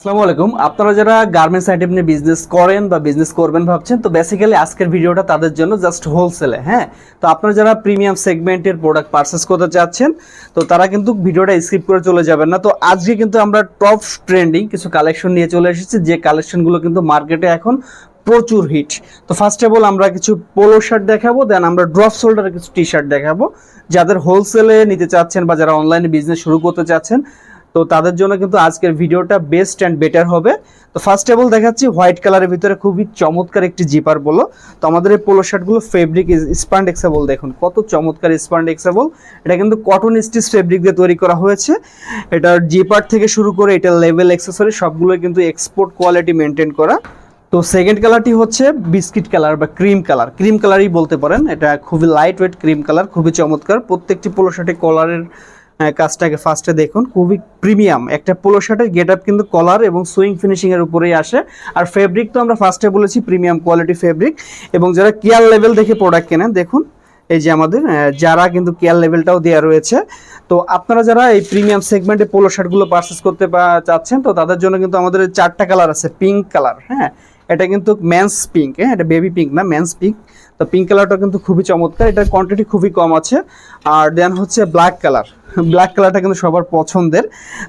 আসসালামু আলাইকুম। আপনারা যারা গার্মেন্টস আইটেম নিয়ে বিজনেস করেন বা বিজনেস করবেন ভাবছেন, তো বেসিক্যালি আজকের ভিডিওটা তাদের জন্য জাস্ট হোলসেলে হ্যাঁ? তো আপনারা যারা প্রিমিয়াম সেগমেন্টের প্রোডাক্ট পারচেস করতে চাচ্ছেন, তো তারা কিন্তু ভিডিওটা স্কিপ করে চলে যাবেন না। তো আজকে কিন্তু আমরা টপ ট্রেন্ডিং কিছু কালেকশন নিয়ে চলে এসেছি, যে কালেকশনগুলো কিন্তু মার্কেটে এখন প্রচুর হিট তো ফার্স্ট অফ অল আমরা কিছু পোলো শার্ট দেখাবো দেন আমরা ড্রপ শোল্ডারের কিছু টি শার্ট দেখাবো। যাদের হোলসেলে নিতে চাচ্ছেন বা যারা অনলাইনে বিজনেস শুরু করতে চাচ্ছেন তো তাদের জন্য কিন্তু আজকের ভিডিওটা বেস্ট অ্যান্ড বেটার হবে। তো ফার্স্ট অফ অল দেখাচ্ছি হোয়াইট কালারের ভিতরে খুবই চমৎকার একটি জিপার বলো। তো আমাদের এই পোলো শার্টগুলো ফেব্রিক স্পান্ডেক্সেবল দেখুন কত চমৎকার স্পান্ডেক্সেবল এটা কিন্তু কটন স্টিচ ফেব্রিক দিয়ে তৈরি করা হয়েছে। এটার জিপার থেকে শুরু করে এটা লেভেল অ্যাক্সেসরি সবগুলো কিন্তু এক্সপোর্ট কোয়ালিটি মেনটেন করা। তো সেকেন্ড কালারটি হচ্ছে বিস্কিট কালার বা ক্রিম কালার ক্রিম কালারই বলতে পারেন, এটা খুবই লাইট ওয়েট ক্রিম কালার খুবই চমৎকার। প্রত্যেকটি পোলো শার্টে কলারের কাজটাকে ফার্স্টে দেখুন। খুবই প্রিমিয়াম একটা পোলো শার্টের গেট আপ কিন্তু কলার এবং সুইং ফিনিশিং এর উপরেই আসে। আর ফেব্রিক তো আমরা ফার্স্টে বলেছি প্রিমিয়াম কোয়ালিটি ফেব্রিক এবং যারা কেয়ার লেভেল দেখে প্রোডাক্ট কেনেন, দেখুন, এই যে আমাদের যারা কিন্তু কেয়ার লেভেলটাও দেওয়া রয়েছে। তো আপনারা যারা এই প্রিমিয়াম সেগমেন্টে পোলো শার্টগুলো পারচেস করতে চাচ্ছেন, তো তাদের জন্য কিন্তু আমাদের চারটা কালার আছে। পিঙ্ক কালার হ্যাঁ? এটা কিন্তু ম্যান্স পিঙ্ক হ্যাঁ? এটা বেবি পিঙ্ক না মেন্স পিঙ্ক তো পিঙ্ক কালারটা কিন্তু খুবই চমৎকার। এটার কোয়ান্টিটি খুবই কম আছে। আর দেন হচ্ছে ব্ল্যাক কালার ব্ল্যাক কালারটা কিন্তু সবার পছন্দের।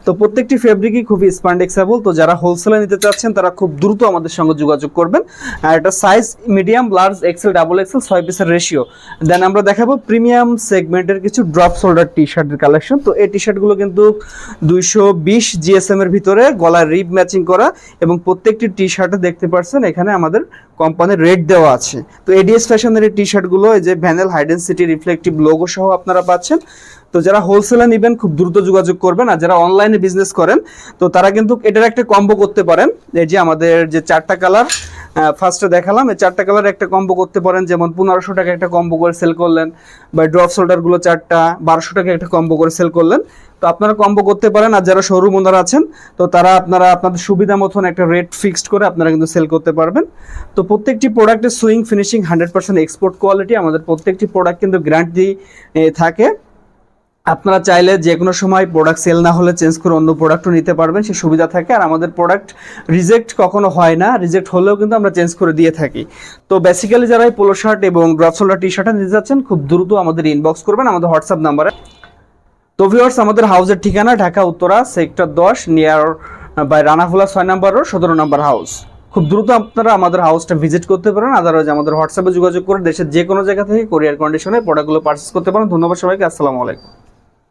তো প্রত্যেকটি ফেব্রিকই খুবই স্পান্ডেক্সেবল তো যারা হোলসেলে নিতে চাচ্ছেন, তারা খুব দ্রুত আমাদের সঙ্গে যোগাযোগ করবেন। আর এটা size medium large XL double XL ছয় পিসের রেশিও দেন আমরা দেখাবো প্রিমিয়াম সেগমেন্টের কিছু ড্রপ শোল্ডার টি শার্টের কালেকশন তো এই টি শার্টগুলো কিন্তু দুইশো বিশ জিএসএম এর ভিতরে গলায় রিপ ম্যাচিং করা এবং প্রত্যেকটি টি শার্টে দেখতে পাচ্ছেন এখানে আমাদের কোম্পানির রেট দেওয়া আছে। তো এডিএস ফ্যাশনের এই টি শার্টগুলো এই যে ভ্যানেল হাইডেন সিটি রিফ্লেক্টিভ লোগো সহ আপনারা পাচ্ছেন। তো যারা হোলসেলে নেবেন, খুব দ্রুত যোগাযোগ করবেন। আর যারা অনলাইনে বিজনেস করেন, তো তারা কিন্তু এটার একটা কম্বো করতে পারেন। এই যে আমাদের যে চারটা কালার ফার্স্টে দেখালাম, এই চারটা কালার একটা কম্বো করতে পারেন। যেমন পনেরোশো টাকা একটা কম্বো করে সেল করলেন, বা ড্রপ শোল্ডারগুলো চারটা, বারোশো টাকা একটা কম্বো করে সেল করলেন। তো আপনারা কম্বো করতে পারেন। আর যারা শোরুম ওনারা আছেন, তো তারা আপনারা আপনাদের সুবিধা মতন একটা রেট ফিক্সড করে আপনারা কিন্তু সেল করতে পারবেন। তো প্রত্যেকটি প্রোডাক্টের sewing finishing hundred percent export quality আমাদের প্রত্যেকটি প্রোডাক্ট কিন্তু গ্যারান্টি থাকে। আপনারা চাইলে যে কোনো সময় প্রোডাক্ট সেল না হলে চেঞ্জ করে অন্য প্রোডাক্টও নিতে পারবেন, সে সুবিধা থাকে। আর আমাদের প্রোডাক্ট রিজেক্ট কখনো হয় না রিজেক্ট হলেও কিন্তু আমরা চেঞ্জ করে দিয়ে থাকি। তো বেসিক্যালি যারা এই পোলো শার্ট এবং ড্রপ শোল্ডার টি শার্টটা নিতে যাচ্ছেন, খুব দ্রুত আমাদের ইনবক্স করবেন আমাদের হোয়াটসঅ্যাপ নাম্বারে তো ভিউয়ার্স আমাদের হাউসের ঠিকানা ঢাকা, উত্তরা সেক্টর দশ নিয়ার বাই রানাফুলা ছয় নাম্বার রোড সতেরো নাম্বার হাউস খুব দ্রুত আপনারা আমাদের হাউসটা ভিজিট করতে পারেন। আদারওয়াইজ আমাদের হোয়াটসঅ্যাপে যোগাযোগ করে দেশের যে কোনো জায়গা থেকে কোরিয়ার কন্ডিশনে প্রোডাক্টগুলো পারচেস করতে পারেন। ধন্যবাদ সবাইকে, আসসালামু আলাইকুম।